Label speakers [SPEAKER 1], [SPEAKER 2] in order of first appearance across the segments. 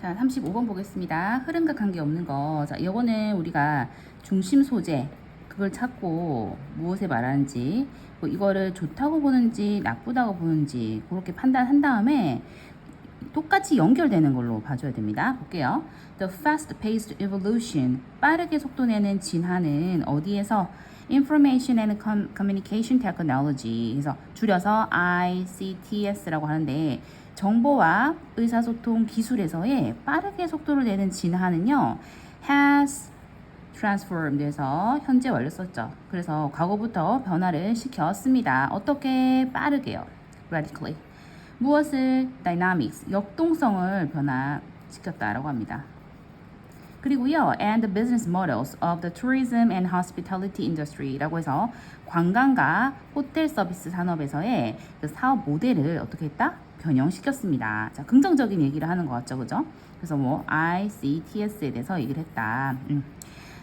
[SPEAKER 1] 자, 35번 보겠습니다. 흐름과 관계없는 거. 자, 이거는 우리가 중심 소재 그걸 찾고 무엇에 말하는지 뭐 이거를 좋다고 보는지 나쁘다고 보는지 그렇게 판단한 다음에 똑같이 연결되는 걸로 봐줘야 됩니다. 볼게요. The fast-paced evolution, 빠르게 속도 내는 진화는 어디에서 Information and Com- Communication Technology, 그래서 줄여서 ICTS라고 하는데 정보와 의사소통 기술에서의 빠르게 속도를 내는 진화는요, has transformed 해서 현재 완료 썼죠. 그래서 과거부터 변화를 시켰습니다. 어떻게 빠르게요? radically. 무엇을 dynamics, 역동성을 변화시켰다라고 합니다. 그리고요, and the business models of the tourism and hospitality industry라고 해서 관광과 호텔 서비스 산업에서의 그 사업 모델을 어떻게 했다? 변형시켰습니다. 자, 긍정적인 얘기를 하는 것 같죠, 그죠? 그래서 뭐 ICTS에 대해서 얘기를 했다. 음.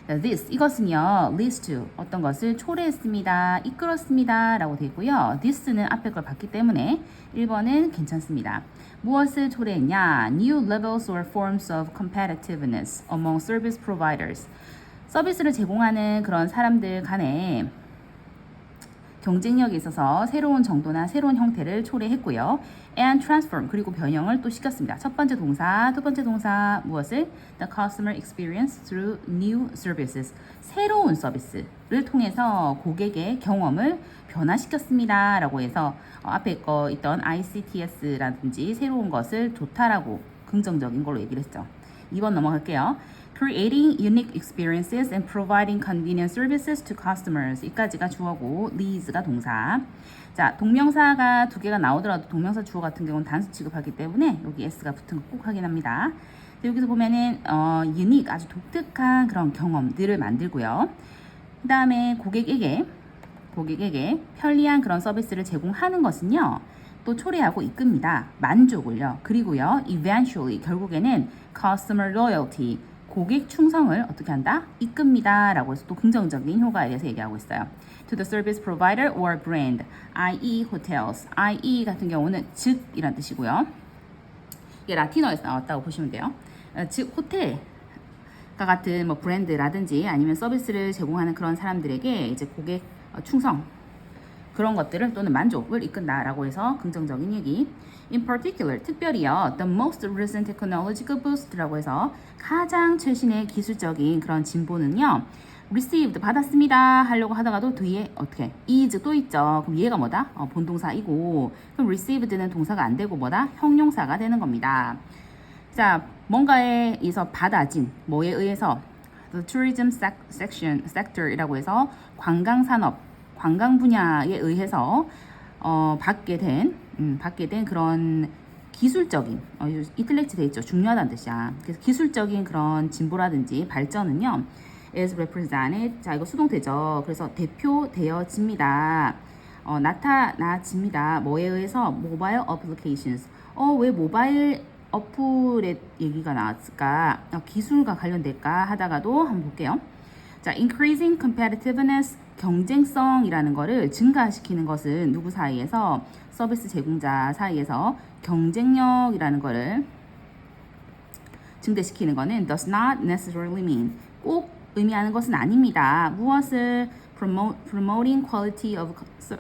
[SPEAKER 1] 자, this 이것은요 leads to 어떤 것을 초래했습니다 이끌었습니다 라고 되어 있고요 this는 앞에 걸 봤기 때문에 1번은 괜찮습니다 무엇을 초래했냐 new levels or forms of competitiveness among service providers 서비스를 제공하는 그런 사람들 간에 경쟁력에 있어서 새로운 정도나 새로운 형태를 초래했고요. and transform 그리고 변형을 또 시켰습니다. 첫 번째 동사, 두 번째 동사 무엇을 the customer experience through new services 새로운 서비스를 통해서 고객의 경험을 변화시켰습니다 라고 해서 어, 앞에 거 있던 ICTS라든지 새로운 것을 좋다라고 긍정적인 걸로 얘기를 했죠. 2번 넘어갈게요. Creating unique experiences and providing convenient services to customers. 이까지가 주어고 leads가 동사. 자, 동명사가 두 개가 나오더라도 동명사 주어 같은 경우는 단수 취급하기 때문에 여기 s가 붙은 거 꼭 확인합니다. 자, 여기서 보면은 어, unique 아주 독특한 그런 경험들을 만들고요. 그 다음에 고객에게 고객에게 편리한 그런 서비스를 제공하는 것은요. 또 초래하고 이끕니다. 만족을요. 그리고요. eventually 결국에는 customer loyalty 고객 충성을 어떻게 한다? 이끕니다. 라고 해서 또 긍정적인 효과에 대해서 얘기하고 있어요. To the service provider or brand, i.e. hotels. i.e. 같은 경우는 즉 이란 뜻이고요. 이게 라틴어에서 나왔다고 보시면 돼요. 어, 즉 호텔 과 같은 뭐 브랜드라든지 아니면 서비스를 제공하는 그런 사람들에게 이제 고객 어, 충성 그런 것들을 또는 만족을 이끈다라고 해서 긍정적인 얘기. In particular, 특별히요, the most recent technological boost라고 해서 가장 최신의 기술적인 그런 진보는요, received 받았습니다 하려고 하다가도 뒤에 어떻게 is 또 있죠. 그럼 얘가 뭐다? 어, 본동사이고 그럼 received는 동사가 안 되고 뭐다? 형용사가 되는 겁니다. 자, 뭔가에 의해서 받아진 뭐에 의해서 the tourism sec- section sector이라고 해서 관광 산업, 관광 분야에 의해서 어, 받게 된 음, 받게 된 그런 기술적인 어, 이틀렉트 돼 있죠. 중요하다는 뜻이야. 그래서 기술적인 그런 진보라든지 발전은요. is represented 자 이거 수동태죠. 그래서 대표되어집니다. 어, 나타나집니다. 뭐에 의해서 mobile applications. 어, 왜 모바일 어플의 얘기가 나왔을까? 어, 기술과 관련될까 하다가도 한번 볼게요. 자, increasing competitiveness 경쟁성이라는 거를 증가시키는 것은 누구 사이에서 서비스 제공자 사이에서 경쟁력이라는 거를 증대시키는 거는 does not necessarily mean 꼭 의미하는 것은 아닙니다. 무엇을 promote, promoting quality of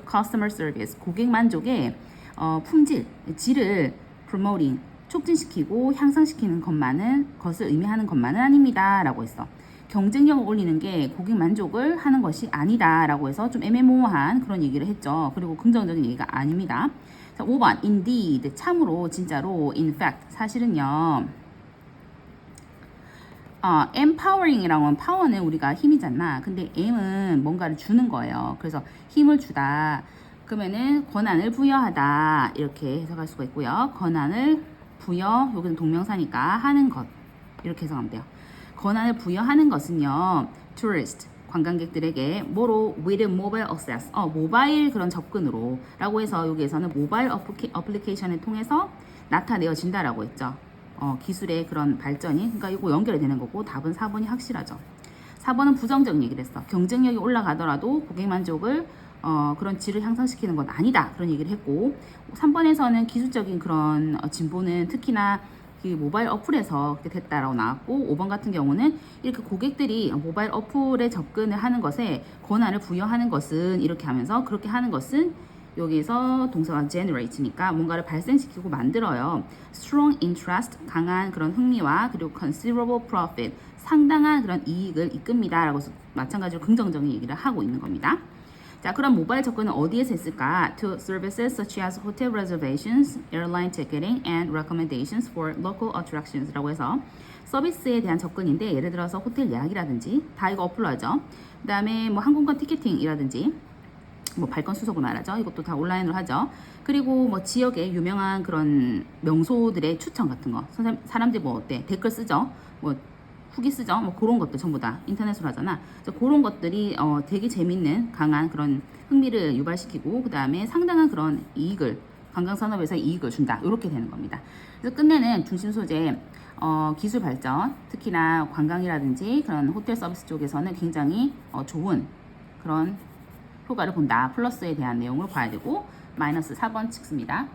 [SPEAKER 1] customer service 고객 만족의 어, 품질, 질을 promoting 촉진시키고 향상시키는 것만은 것을 의미하는 것만은 아닙니다라고 했어. 경쟁력을 올리는 게 고객 만족을 하는 것이 아니다라고 해서 좀 애매모호한 그런 얘기를 했죠. 그리고 긍정적인 얘기가 아닙니다. 자, 5번 indeed 참으로 진짜로 in fact 사실은요. 어, empowering이라고 하면 power는 우리가 힘이잖아. 근데 M은 뭔가를 주는 거예요. 그래서 힘을 주다. 그러면은 권한을 부여하다 이렇게 해석할 수가 있고요. 권한을 부여 여기는 동명사니까 하는 것 이렇게 해석하면 돼요. 권한을 부여하는 것은요, tourist 관광객들에게 뭐로 with mobile access, 어 모바일 그런 접근으로 라고 해서 여기에서는 모바일 어플리케, 어플리케이션을 통해서 나타내어진다라고 했죠. 어 기술의 그런 발전이 그러니까 이거 연결이 되는 거고 답은 4번이 확실하죠. 4번은 부정적 얘기를 했어. 경쟁력이 올라가더라도 고객 만족을 어, 그런 질을 향상시키는 건 아니다. 그런 얘기를 했고 3번에서는 기술적인 그런 어, 진보는 특히나 그 모바일 어플에서 됐다라고 나왔고 5번 같은 경우는 이렇게 고객들이 모바일 어플에 접근을 하는 것에 권한을 부여하는 것은 이렇게 하면서 그렇게 하는 것은 여기서 동사가 generate니까 뭔가를 발생시키고 만들어요. strong interest 강한 그런 흥미와 그리고 considerable profit 상당한 그런 이익을 이끕니다 라고 마찬가지로 긍정적인 얘기를 하고 있는 겁니다. 자, 그럼 모바일 접근은 어디에서 했을까? To services such as hotel reservations, airline ticketing, and recommendations for local attractions라고 해서 서비스에 대한 접근인데 예를 들어서 호텔 예약이라든지 다 이거 어플로 하죠. 그 다음에 뭐 항공권 티켓팅이라든지 뭐 발권 수속을 말하죠. 이것도 다 온라인으로 하죠. 그리고 뭐 지역의 유명한 그런 명소들의 추천 같은 거. 사람들이 뭐 어때? 댓글 쓰죠. 뭐 후기 쓰죠. 뭐 그런 것들 전부 다 인터넷으로 하잖아. 그런 것들이 어 되게 재밌는 강한 그런 흥미를 유발시키고 그 다음에 상당한 그런 이익을 관광산업에서 이익을 준다. 이렇게 되는 겁니다. 그래서 끝내는 중심 소재 어, 기술 발전, 특히나 관광이라든지 그런 호텔 서비스 쪽에서는 굉장히 어, 좋은 그런 효과를 본다. 플러스에 대한 내용을 봐야 되고 마이너스 4번 찍습니다.